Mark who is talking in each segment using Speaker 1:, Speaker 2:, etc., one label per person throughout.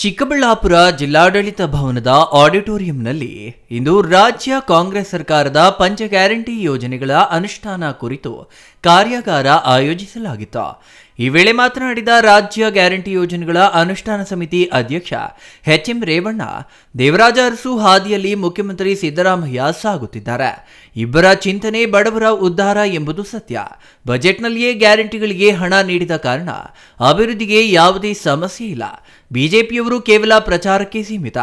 Speaker 1: ಚಿಕ್ಕಬಳ್ಳಾಪುರ ಜಿಲ್ಲಾಡಳಿತ ಭವನದ ಆಡಿಟೋರಿಯಂನಲ್ಲಿ ಇಂದು ರಾಜ್ಯ ಕಾಂಗ್ರೆಸ್ ಸರ್ಕಾರದ ಪಂಚ ಗ್ಯಾರಂಟಿ ಯೋಜನೆಗಳ ಅನುಷ್ಠಾನ ಕುರಿತು ಕಾರ್ಯಾಗಾರ ಆಯೋಜಿಸಲಾಗಿತ್ತು. ಈ ವೇಳೆ ಮಾತನಾಡಿದ ರಾಜ್ಯ ಗ್ಯಾರಂಟಿ ಯೋಜನೆಗಳ ಅನುಷ್ಠಾನ ಸಮಿತಿ ಅಧ್ಯಕ್ಷ ಎಚ್ ಎಂ ರೇವಣ್ಣ, ದೇವರಾಜ ಅರಸು ಹಾದಿಯಲ್ಲಿ ಮುಖ್ಯಮಂತ್ರಿ ಸಿದ್ದರಾಮಯ್ಯ ಸಾಗುತ್ತಿದ್ದಾರೆ. ಇಬ್ಬರ ಚಿಂತನೆ ಬಡವರ ಉದ್ಧಾರ ಎಂಬುದು ಸತ್ಯ. ಬಜೆಟ್ನಲ್ಲಿಯೇ ಗ್ಯಾರಂಟಿಗಳಿಗೆ ಹಣ ನೀಡಿದ ಕಾರಣ ಅಭಿವೃದ್ಧಿಗೆ ಯಾವುದೇ ಸಮಸ್ಯೆ ಇಲ್ಲ. ಬಿಜೆಪಿಯವರು ಕೇವಲ ಪ್ರಚಾರಕ್ಕೆ ಸೀಮಿತ.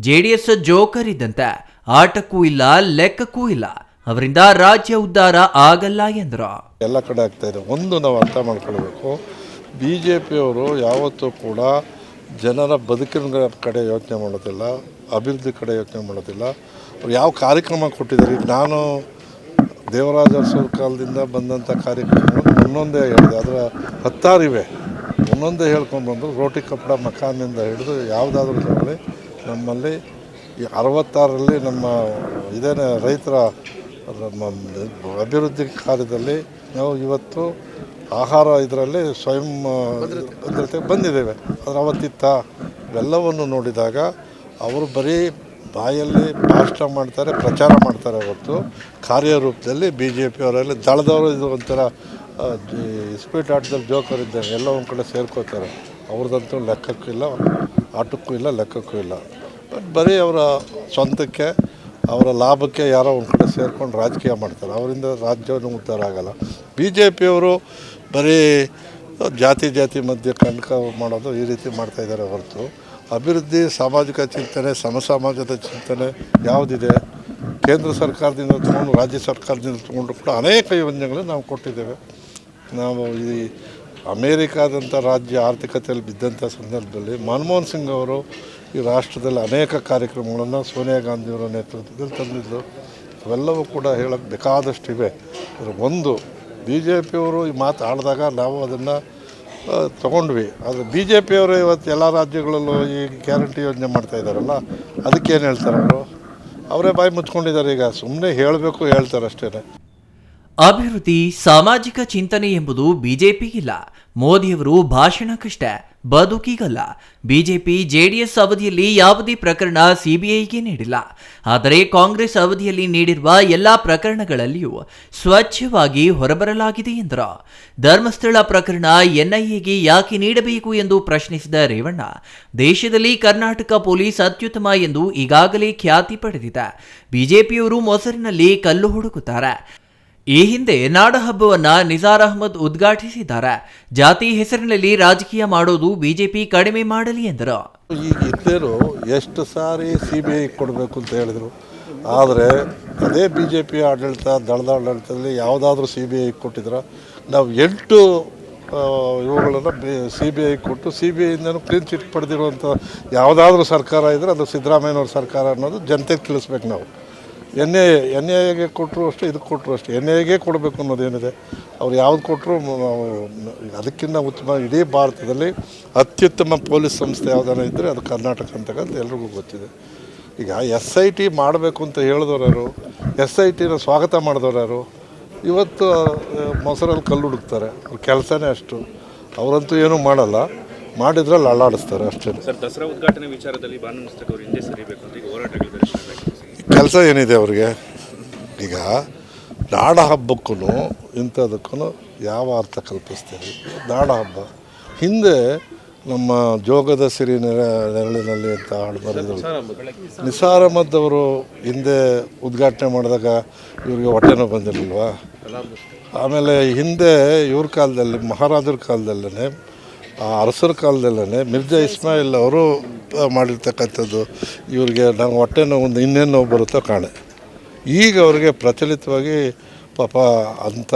Speaker 1: ಜೆಡಿಎಸ್ ಜೋಕರ್ ಇದ್ದಂತೆ ಆಟಕ್ಕೂ ಇಲ್ಲ, ಲೆಕ್ಕಕ್ಕೂ ಇಲ್ಲ. ಅವರಿಂದ ರಾಜ್ಯ ಉದ್ಧಾರ ಆಗಲ್ಲ ಎಂದರು.
Speaker 2: ಎಲ್ಲ ಕಡೆ ಆಗ್ತಾ ಇದೆ. ಒಂದು ನಾವು ಅರ್ಥ ಮಾಡ್ಕೊಳ್ಬೇಕು. ಬಿ ಜೆ ಪಿಯವರು ಯಾವತ್ತೂ ಕೂಡ ಜನರ ಬದುಕಿನ ಕಡೆ ಯೋಚನೆ ಮಾಡೋದಿಲ್ಲ, ಅಭಿವೃದ್ಧಿ ಕಡೆ ಯೋಚನೆ ಮಾಡೋದಿಲ್ಲ. ಅವ್ರು ಯಾವ ಕಾರ್ಯಕ್ರಮ ಕೊಟ್ಟಿದ್ದಾರೆ? ನಾನು ದೇವರಾಜ ಅರಸರ ಕಾಲದಿಂದ ಬಂದಂಥ ಕಾರ್ಯಕ್ರಮಗಳು ಒಂದೊಂದೇ ಹೇಳಿದೆ. ಅದರ ಹತ್ತಾರಿವೆ ಒಂದೊಂದೇ ಹೇಳ್ಕೊಂಡು ಬಂದರು. ರೋಟಿ ಕಪ್ಪಡ ಮಕಾನಿಂದ ಹಿಡಿದು ಯಾವುದಾದ್ರೂ ತಗೊಳ್ಳಿ. ನಮ್ಮಲ್ಲಿ ಈ ಅರವತ್ತಾರರಲ್ಲಿ ನಮ್ಮ ಇದೇನೇ ರೈತರ ಅಭಿವೃದ್ಧಿ ಕಾರ್ಯದಲ್ಲಿ ನಾವು ಇವತ್ತು ಆಹಾರ ಇದರಲ್ಲಿ ಸ್ವಯಂ ಭದ್ರತೆ ಬಂದಿದ್ದೇವೆ. ಆದರೆ ಅವತ್ತಿತ್ತ ಇವೆಲ್ಲವನ್ನು ನೋಡಿದಾಗ ಅವರು ಬರೀ ಬಾಯಲ್ಲಿ ಭಾಷಣ ಮಾಡ್ತಾರೆ, ಪ್ರಚಾರ ಮಾಡ್ತಾರೆ ಅವತ್ತು ಕಾರ್ಯರೂಪದಲ್ಲಿ ಬಿ ಜೆ ಪಿಯವರಲ್ಲಿ ದಳದವರು ಇದು ಒಂಥರ ಸ್ಪೀಟ್ ಆಟದಲ್ಲಿ ಜೋಕರ್ ಇದ್ದಾರೆ, ಎಲ್ಲ ಒಂದು ಕಡೆ ಸೇರ್ಕೋತಾರೆ. ಅವ್ರದ್ದಂತೂ ಲೆಕ್ಕಕ್ಕೂ ಇಲ್ಲ, ಆಟಕ್ಕೂ ಇಲ್ಲ, ಲೆಕ್ಕಕ್ಕೂ ಇಲ್ಲ. ಬಟ್ ಬರೀ ಅವರ ಸ್ವಂತಕ್ಕೆ ಅವರ ಲಾಭಕ್ಕೆ ಯಾರೋ ಒಂದು ಕಡೆ ಸೇರ್ಕೊಂಡು ರಾಜಕೀಯ ಮಾಡ್ತಾರೆ. ಅವರಿಂದ ರಾಜ್ಯವನ್ನು ಉದ್ಧಾರ ಆಗಲ್ಲ. ಬಿ ಜೆ ಪಿಯವರು ಬರೀ ಜಾತಿ ಜಾತಿ ಮಧ್ಯೆ ಕಣ್ಕ ಮಾಡೋದು ಈ ರೀತಿ ಮಾಡ್ತಾ ಇದ್ದಾರೆ ಹೊರತು. ಅಭಿವೃದ್ಧಿ, ಸಾಮಾಜಿಕ ಚಿಂತನೆ ಸಮಸಮಾಜದ ಚಿಂತನೆ ಯಾವುದಿದೆ? ಕೇಂದ್ರ ಸರ್ಕಾರದಿಂದ ತಗೊಂಡು ರಾಜ್ಯ ಸರ್ಕಾರದಿಂದ ತೊಗೊಂಡು ಕೂಡ ಅನೇಕ ಯೋಜನೆಗಳು ನಾವು ಕೊಟ್ಟಿದ್ದೇವೆ. ನಾವು ಈ ಅಮೇರಿಕಾದಂಥ ರಾಜ್ಯ ಆರ್ಥಿಕತೆಯಲ್ಲಿ ಬಿದ್ದಂಥ ಸಂದರ್ಭದಲ್ಲಿ ಮನಮೋಹನ್ ಸಿಂಗ್ ಅವರು ಈ ರಾಷ್ಟ್ರದಲ್ಲಿ ಅನೇಕ ಕಾರ್ಯಕ್ರಮಗಳನ್ನು ಸೋನಿಯಾ ಗಾಂಧಿಯವರ ನೇತೃತ್ವದಲ್ಲಿ ತಂದಿದ್ದರು. ಅವೆಲ್ಲವೂ ಕೂಡ ಹೇಳೋಕ್ಕೆ ಬೇಕಾದಷ್ಟಿವೆ ಅದ್ರ ಒಂದು ಬಿ ಜೆ ಪಿಯವರು ಈ ಮಾತು ಆಡಿದಾಗ ನಾವು ಅದನ್ನು ತೊಗೊಂಡ್ವಿ. ಆದರೆ ಬಿ ಜೆ ಪಿಯವರು ಇವತ್ತು ಎಲ್ಲ ರಾಜ್ಯಗಳಲ್ಲೂ ಈ ಗ್ಯಾರಂಟಿ ಯೋಜನೆ ಮಾಡ್ತಾ ಇದ್ದಾರಲ್ಲ ಅದಕ್ಕೇನು ಹೇಳ್ತಾರೆ ಅವರು? ಅವರೇ ಬಾಯಿ ಮುಚ್ಕೊಂಡಿದ್ದಾರೆ ಈಗ. ಸುಮ್ಮನೆ ಹೇಳಬೇಕು, ಹೇಳ್ತಾರೆ ಅಷ್ಟೇ.
Speaker 1: ಅಭಿವೃದ್ಧಿ, ಸಾಮಾಜಿಕ ಚಿಂತನೆ ಎಂಬುದು ಬಿಜೆಪಿಗಿಲ್ಲ ಮೋದಿಯವರು ಭಾಷಣಕ್ಕಷ್ಟೇ. ಬದುಕಿಗಲ್ಲ. ಬಿಜೆಪಿ, ಜೆಡಿಎಸ್ ಅವಧಿಯಲ್ಲಿ ಯಾವುದೇ ಪ್ರಕರಣ ಸಿಬಿಐಗೆ ನೀಡಿಲ್ಲ. ಆದರೆ ಕಾಂಗ್ರೆಸ್ ಅವಧಿಯಲ್ಲಿ ನೀಡಿರುವ ಎಲ್ಲಾ ಪ್ರಕರಣಗಳಲ್ಲಿಯೂ ಸ್ವಚ್ಛವಾಗಿ ಹೊರಬರಲಾಗಿದೆ ಎಂದರು. ಧರ್ಮಸ್ಥಳ ಪ್ರಕರಣ ಎನ್ಐಎಗೆ ಯಾಕೆ ನೀಡಬೇಕು ಎಂದು ಪ್ರಶ್ನಿಸಿದ ರೇವಣ್ಣ, ದೇಶದಲ್ಲಿ ಕರ್ನಾಟಕ ಪೊಲೀಸ್ ಅತ್ಯುತ್ತಮ ಎಂದು ಈಗಾಗಲೇ ಖ್ಯಾತಿ ಪಡೆದಿದೆ. ಬಿಜೆಪಿಯವರು ಮೊಸರಿನಲ್ಲಿ ಕಲ್ಲು ಹುಡುಕುತ್ತಾರೆ. ಈ ಹಿಂದೆ ನಾಡ ಹಬ್ಬವನ್ನ ನಿಜಾರ್ ಅಹಮದ್ ಉದ್ಘಾಟಿಸಿದ್ದಾರೆ. ಜಾತಿ ಹೆಸರಿನಲ್ಲಿ ರಾಜಕೀಯ ಮಾಡೋದು ಬಿಜೆಪಿ ಕಡಿಮೆ ಮಾಡಲಿ ಎಂದರು.
Speaker 2: ಈ ಇದ್ದೇರು ಎಷ್ಟು ಸಾರಿ ಸಿ ಬಿ ಕೊಡಬೇಕು ಅಂತ ಹೇಳಿದರು. ಆದರೆ ಅದೇ ಬಿ ಜೆ ಪಿ ಆಡಳಿತ, ದಳದ ಆಡಳಿತದಲ್ಲಿ ಯಾವುದಾದ್ರೂ ಸಿ ಬಿ ಐ ಕೊಟ್ಟಿದ್ರೆ. ನಾವು ಎಂಟು ಇವುಗಳನ್ನು ಸಿ ಬಿ ಐ ಕೊಟ್ಟು ಸಿ ಬಿ ಐಯಿಂದನೂ ಕ್ಲೀನ್ ಚಿಟ್ ಪಡೆದಿರುವಂಥ ಯಾವುದಾದ್ರೂ ಸರ್ಕಾರ ಇದ್ದರೆ ಅದು ಸಿದ್ದರಾಮಯ್ಯನವ್ರ ಸರ್ಕಾರ ಅನ್ನೋದು ಜನತೆಗೆ ತಿಳಿಸ್ಬೇಕು ನಾವು. ಎನ್ ಎ ಎನ್ ಎಗೆ ಕೊಟ್ಟರು ಅಷ್ಟೇ, ಇದಕ್ಕೆ ಕೊಟ್ಟರು ಅಷ್ಟೇ. ಎನ್ ಎಗೆ ಕೊಡಬೇಕು ಅನ್ನೋದೇನಿದೆ? ಅವ್ರು ಯಾವ್ದು ಕೊಟ್ಟರು ಅದಕ್ಕಿಂತ ಉತ್ತಮ ಇಡೀ ಭಾರತದಲ್ಲಿ ಅತ್ಯುತ್ತಮ ಪೊಲೀಸ್ ಸಂಸ್ಥೆ ಯಾವುದಾನ ಇದ್ದರೆ ಅದು ಕರ್ನಾಟಕ ಅಂತಕ್ಕಂಥ ಎಲ್ರಿಗೂ ಗೊತ್ತಿದೆ. ಈಗ ಎಸ್ ಐ ಟಿ ಮಾಡಬೇಕು ಅಂತ ಹೇಳಿದವರು ಎಸ್ ಐ ಟಿನ ಸ್ವಾಗತ ಮಾಡಿದವರು ಇವತ್ತು ಮೊಸರಲ್ಲಿ ಕಲ್ಲು ಹುಡುಕ್ತಾರೆ. ಅವ್ರ ಕೆಲಸನೇ ಅಷ್ಟು. ಅವರಂತೂ ಏನೂ ಮಾಡಲ್ಲ. ಮಾಡಿದ್ರಲ್ಲಿ ಅಳ್ಳಾಡಿಸ್ತಾರೆ ಅಷ್ಟೇ.
Speaker 3: ಸರ್, ದಸರಾ ಉದ್ಘಾಟನೆ ವಿಚಾರದಲ್ಲಿ ಭಾನು ಮುಸ್ತಕ್ ಅವರು ಹಿಂದೆ ಸರಿಬೇಕು ಅಂತ ಹೋರಾಟಗಳು.
Speaker 2: ಕೆಲಸ ಏನಿದೆ ಅವ್ರಿಗೆ? ಈಗ ನಾಡ ಹಬ್ಬಕ್ಕೂ ಇಂಥದಕ್ಕೂ ಯಾವ ಅರ್ಥ ಕಲ್ಪಿಸ್ತೀರಿ? ನಾಡ ಹಬ್ಬ. ಹಿಂದೆ ನಮ್ಮ ಜೋಗದ ಸಿರಿ ನೆರ, ನೆರಳಿನಲ್ಲಿ ಅಂತ ಹಾಡು ಬರೆದರು ನಿಸಾರ್ ಅವರು ಹಿಂದೆ ಉದ್ಘಾಟನೆ ಮಾಡಿದಾಗ ಇವ್ರಿಗೆ ಹೊಟ್ಟೆನೋ ಬಂದಿರಲಿಲ್ವಾ? ಆಮೇಲೆ ಹಿಂದೆ ಇವ್ರ ಕಾಲದಲ್ಲಿ, ಮಹಾರಾಜರ ಕಾಲದಲ್ಲೇ ಅರಸರ ಕಾಲದಲ್ಲೇ ಮಿರ್ಜಾ ಇಸ್ಮಾಯಿಲ್ ಅವರು ಮಾಡಿರ್ತಕ್ಕಂಥದ್ದು ಇವ್ರಿಗೆ ನಾವು ಹೊಟ್ಟೆ ನೋವು ಒಂದು ಇನ್ನೇನು ನೋವು ಬರುತ್ತೋ ಕಾಣೆ. ಈಗ ಅವ್ರಿಗೆ ಪ್ರಚಲಿತವಾಗಿ ಪಾಪ ಅಂಥ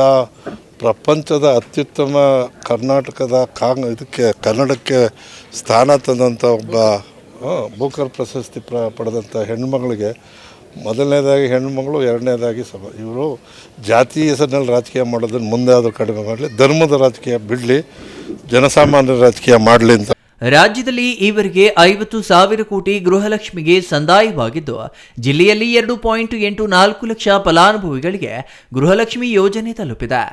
Speaker 2: ಪ್ರಪಂಚದ ಅತ್ಯುತ್ತಮ ಕರ್ನಾಟಕದ ಕಾಂಗ್ ಇದಕ್ಕೆ ಕನ್ನಡಕ್ಕೆ ಸ್ಥಾನ ತಂದಂಥ ಒಬ್ಬ ಭೂಕರ್ ಬೂಕರ್ ಪ್ರಶಸ್ತಿ ಪ್ರ ಪಡೆದಂಥ ಹೆಣ್ಮಗಳಿಗೆ ಮೊದಲನೇದಾಗಿ ಹೆಣ್ಮಗಳು ಎರಡನೇದಾಗಿ ಸಮ ಇವರು ಜಾತಿ ಹೆಸರಿನಲ್ಲಿ ರಾಜಕೀಯ ಮಾಡೋದನ್ನು ಮುಂದೆ ಆದರೂ ಕಡಿಮೆ ಮಾಡಲಿ ಧರ್ಮದ ರಾಜಕೀಯ ಬಿಡಲಿ. ಜನಸಾಮಾನ್ಯರ ರಾಜಕೀಯ ಮಾಡಲಿ ಅಂತ.
Speaker 1: ರಾಜ್ಯದಲ್ಲಿ ಈವರೆಗೆ ಐವತ್ತು ಸಾವಿರ ಕೋಟಿ ಗೃಹಲಕ್ಷ್ಮಿಗೆ ಸಂದಾಯವಾಗಿದ್ದು, ಜಿಲ್ಲೆಯಲ್ಲಿ ಎರಡು ಪಾಯಿಂಟ್ ಎಂಟು ನಾಲ್ಕು ಲಕ್ಷ ಫಲಾನುಭವಿಗಳಿಗೆ ಗೃಹಲಕ್ಷ್ಮಿ ಯೋಜನೆ ತಲುಪಿದೆ.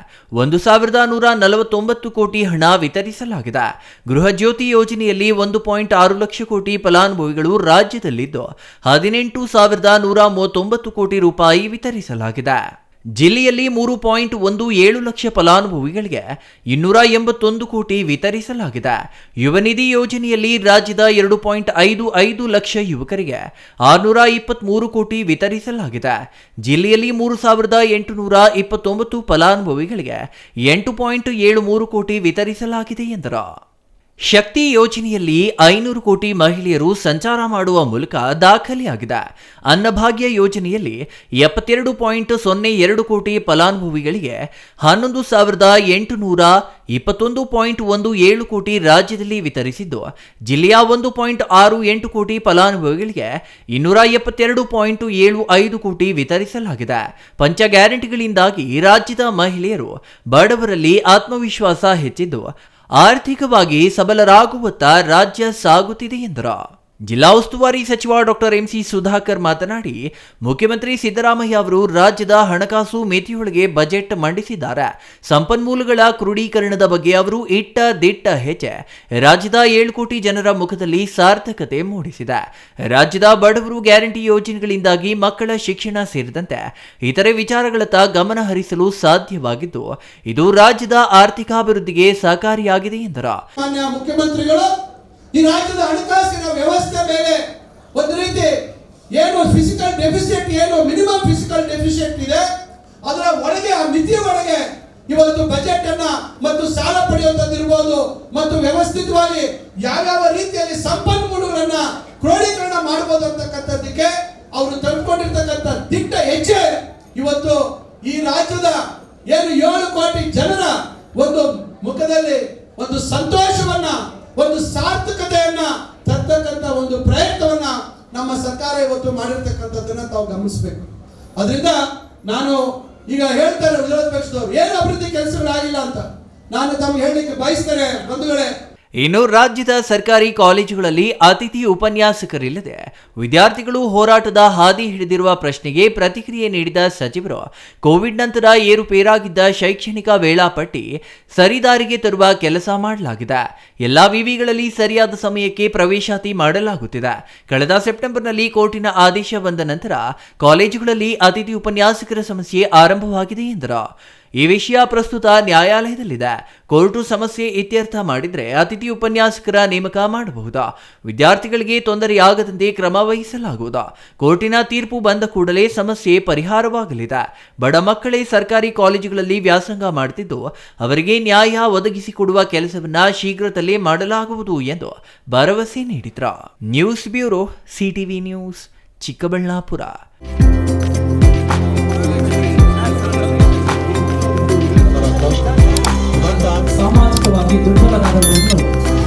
Speaker 1: ಒಂದು ಸಾವಿರದ ನೂರ ನಲವತ್ತೊಂಬತ್ತು ಕೋಟಿ ಹಣ ವಿತರಿಸಲಾಗಿದೆ. ಗೃಹ ಜ್ಯೋತಿ ಯೋಜನೆಯಲ್ಲಿ ಒಂದು ಪಾಯಿಂಟ್ ಆರು ಲಕ್ಷ ಕೋಟಿ ಫಲಾನುಭವಿಗಳು ರಾಜ್ಯದಲ್ಲಿದ್ದು, ಹದಿನೆಂಟು ಸಾವಿರದ ನೂರ ಮೂವತ್ತೊಂಬತ್ತು ಕೋಟಿ ರೂಪಾಯಿ ವಿತರಿಸಲಾಗಿದೆ. ಜಿಲ್ಲೆಯಲ್ಲಿ ಮೂರು ಪಾಯಿಂಟ್ ಒಂದು ಏಳು ಲಕ್ಷ ಫಲಾನುಭವಿಗಳಿಗೆ ಇನ್ನೂರ ಎಂಬತ್ತೊಂದು ಕೋಟಿ ವಿತರಿಸಲಾಗಿದೆ. ಯುವ ನಿಧಿ ಯೋಜನೆಯಲ್ಲಿ ರಾಜ್ಯದ ಎರಡು ಪಾಯಿಂಟ್ ಐದು ಐದು ಲಕ್ಷ ಯುವಕರಿಗೆ ಆರುನೂರ ಇಪ್ಪತ್ತ್ಮೂರು ಕೋಟಿ ವಿತರಿಸಲಾಗಿದೆ. ಜಿಲ್ಲೆಯಲ್ಲಿ ಮೂರು ಸಾವಿರದ ಎಂಟುನೂರ ಇಪ್ಪತ್ತೊಂಬತ್ತು ಫಲಾನುಭವಿಗಳಿಗೆ ಎಂಟು ಪಾಯಿಂಟ್ ಏಳು ಮೂರು ಕೋಟಿ ವಿತರಿಸಲಾಗಿದೆ ಎಂದರು. ಶಕ್ತಿ ಯೋಜನೆಯಲ್ಲಿ ಐನೂರು ಕೋಟಿ ಮಹಿಳೆಯರು ಸಂಚಾರ ಮಾಡುವ ಮೂಲಕ ದಾಖಲೆಯಾಗಿದೆ. ಅನ್ನಭಾಗ್ಯ ಯೋಜನೆಯಲ್ಲಿ ಎಪ್ಪತ್ತೆರಡು ಪಾಯಿಂಟ್ ಸೊನ್ನೆ ಎರಡು ಕೋಟಿ ಫಲಾನುಭವಿಗಳಿಗೆ ಹನ್ನೊಂದು ಸಾವಿರದ ಎಂಟುನೂರ ಇಪ್ಪತ್ತೊಂದು ಪಾಯಿಂಟ್ ಒಂದು ಏಳು ಕೋಟಿ ರಾಜ್ಯದಲ್ಲಿ ವಿತರಿಸಿದ್ದು, ಜಿಲ್ಲೆಯ ಒಂದು ಪಾಯಿಂಟ್ ಆರು ಎಂಟು ಕೋಟಿ ಫಲಾನುಭವಿಗಳಿಗೆ ಇನ್ನೂರ ಎಪ್ಪತ್ತೆರಡು ಪಾಯಿಂಟ್ ಏಳು ಐದು ಕೋಟಿ ವಿತರಿಸಲಾಗಿದೆ. ಪಂಚ ಗ್ಯಾರಂಟಿಗಳಿಂದಾಗಿ ರಾಜ್ಯದ ಮಹಿಳೆಯರು ಬಡವರಲ್ಲಿ ಆತ್ಮವಿಶ್ವಾಸ ಹೆಚ್ಚಿದ್ದು ಆರ್ಥಿಕವಾಗಿ ಸಬಲರಾಗುವತ್ತ ರಾಜ್ಯ ಸಾಗುತ್ತಿದೆ ಎಂದರು. ಜಿಲ್ಲಾ ಉಸ್ತುವಾರಿ ಸಚಿವ ಡಾಕ್ಟರ್ ಎಂಸಿ ಸುಧಾಕರ್ ಮಾತನಾಡಿ, ಮುಖ್ಯಮಂತ್ರಿ ಸಿದ್ದರಾಮಯ್ಯ ಅವರು ರಾಜ್ಯದ ಹಣಕಾಸು ಮಿತಿಯೊಳಗೆ ಬಜೆಟ್ ಮಂಡಿಸಿದ್ದಾರೆ. ಸಂಪನ್ಮೂಲಗಳ ಕ್ರೋಢೀಕರಣದ ಬಗ್ಗೆ ಅವರು ಇಟ್ಟ ದಿಟ್ಟ ಹೆಜ್ಜೆ. ರಾಜ್ಯದ ಏಳು ಕೋಟಿ ಜನರ ಮುಖದಲ್ಲಿ ಸಾರ್ಥಕತೆ ಮೂಡಿಸಿದೆ. ರಾಜ್ಯದ ಬಡವರು ಗ್ಯಾರಂಟಿ ಯೋಜನೆಗಳಿಂದಾಗಿ ಮಕ್ಕಳ ಶಿಕ್ಷಣ ಸೇರಿದಂತೆ ಇತರೆ ವಿಚಾರಗಳತ್ತ ಗಮನ ಹರಿಸಲು ಸಾಧ್ಯವಾಗಿದ್ದು, ಇದು ರಾಜ್ಯದ ಆರ್ಥಿಕಾಭಿವೃದ್ಧಿಗೆ ಸಹಕಾರಿಯಾಗಿದೆ ಎಂದರು.
Speaker 4: ಈ ರಾಜ್ಯದ ಹಣಕಾಸಿನ ವ್ಯವಸ್ಥೆ ಮೇಲೆ ಒಂದು ರೀತಿ ಏನು ಫಿಸಿಕಲ್ ಡೆಫಿಸಿಟ್ ಏನು ಮಿನಿಮಮ್ ಫಿಸಿಕಲ್ ಡೆಫಿಸಿಟ್ ಇದೆ, ಅದರ ಒಳಗೆ, ಆ ಮಿತಿಯ ಒಳಗೆ ಇವತ್ತು ಬಜೆಟ್ ಅನ್ನ ಮತ್ತು ಸಾಲ ಪಡೆಯುವಂತದ್ದಿರ್ಬೋದು ಮತ್ತು ವ್ಯವಸ್ಥಿತವಾಗಿ ಯಾವ್ಯಾವ ರೀತಿಯಲ್ಲಿ ಸಂಪನ್ಮೂಲಗಳನ್ನ ಕ್ರೋಢೀಕರಣ ಮಾಡಬಹುದು ಅಂತಕ್ಕಂಥದ್ದಕ್ಕೆ ಅವರು ತಂದುಕೊಂಡಿರ್ತಕ್ಕಂಥ ದಿಟ್ಟ ಹೆಜ್ಜೆ ಇವತ್ತು ಈ ರಾಜ್ಯದ ಏನು ಏಳು ಕೋಟಿ ಜನರ ಒಂದು ಮುಖದಲ್ಲಿ ಒಂದು ಸಂತೋಷವನ್ನ, ಒಂದು ಸಾರ್ಥಕತೆಯನ್ನ ತರ್ತಕ್ಕಂಥ ಒಂದು ಪ್ರಯತ್ನವನ್ನ ನಮ್ಮ ಸರ್ಕಾರ ಇವತ್ತು ಮಾಡಿರ್ತಕ್ಕಂಥದ್ದನ್ನ ತಾವು ಗಮನಿಸಬೇಕು. ಅದರಿಂದ ನಾನು ಈಗ ಹೇಳ್ತಾರೆ ವಿರೋಧ ಪಕ್ಷದವರು, ಏನು ಅಭಿವೃದ್ಧಿ ಕೆಲಸಗಳಾಗಿಲ್ಲ ಅಂತ. ನಾನು ತಮ್ಗೆ ಹೇಳಲಿಕ್ಕೆ ಬಯಸ್ತೇನೆ ಬಂಧುಗಳೇ.
Speaker 1: ಇನ್ನು ರಾಜ್ಯದ ಸರ್ಕಾರಿ ಕಾಲೇಜುಗಳಲ್ಲಿ ಅತಿಥಿ ಉಪನ್ಯಾಸಕರಿಲ್ಲದೆ ವಿದ್ಯಾರ್ಥಿಗಳು ಹೋರಾಟದ ಹಾದಿ ಹಿಡಿದಿರುವ ಪ್ರಶ್ನೆಗೆ ಪ್ರತಿಕ್ರಿಯೆ ನೀಡಿದ ಸಚಿವರು, ಕೋವಿಡ್ ನಂತರ ಏರುಪೇರಾಗಿದ್ದ ಶೈಕ್ಷಣಿಕ ವೇಳಾಪಟ್ಟಿ ಸರಿದಾರಿಗೆ ತರುವ ಕೆಲಸ ಮಾಡಲಾಗಿದೆ. ಎಲ್ಲ ವಿವಿಗಳಲ್ಲಿ ಸರಿಯಾದ ಸಮಯಕ್ಕೆ ಪ್ರವೇಶಾತಿ ಮಾಡಲಾಗುತ್ತಿದೆ. ಕಳೆದ ಸೆಪ್ಟೆಂಬರ್ನಲ್ಲಿ ಕೋರ್ಟಿನ ಆದೇಶ ಬಂದ ನಂತರ ಕಾಲೇಜುಗಳಲ್ಲಿ ಅತಿಥಿ ಉಪನ್ಯಾಸಕರ ಸಮಸ್ಯೆ ಆರಂಭವಾಗಿದೆ ಎಂದರು. ಈ ವಿಷಯ ಪ್ರಸ್ತುತ ನ್ಯಾಯಾಲಯದಲ್ಲಿದೆ. ಕೋರ್ಟು ಸಮಸ್ಯೆ ಇತ್ಯರ್ಥ ಮಾಡಿದರೆ ಅತಿಥಿ ಉಪನ್ಯಾಸಕರ ನೇಮಕ ಮಾಡಬಹುದಾ? ವಿದ್ಯಾರ್ಥಿಗಳಿಗೆ ತೊಂದರೆಯಾಗದಂತೆ ಕ್ರಮ ವಹಿಸಲಾಗುವುದಾ? ಕೋರ್ಟಿನ ತೀರ್ಪು ಬಂದ ಕೂಡಲೇ ಸಮಸ್ಯೆ ಪರಿಹಾರವಾಗಲಿದೆ. ಬಡ ಮಕ್ಕಳೇ ಸರ್ಕಾರಿ ಕಾಲೇಜುಗಳಲ್ಲಿ ವ್ಯಾಸಂಗ ಮಾಡುತ್ತಿದ್ದು, ಅವರಿಗೆ ನ್ಯಾಯ ಒದಗಿಸಿಕೊಡುವ ಕೆಲಸವನ್ನ ಶೀಘ್ರದಲ್ಲೇ ಮಾಡಲಾಗುವುದು ಎಂದು ಭರವಸೆ ನೀಡಿದ್ರ? News bureau, CTV news, Chikkaballapur. 이렇게 넓어나가다 보면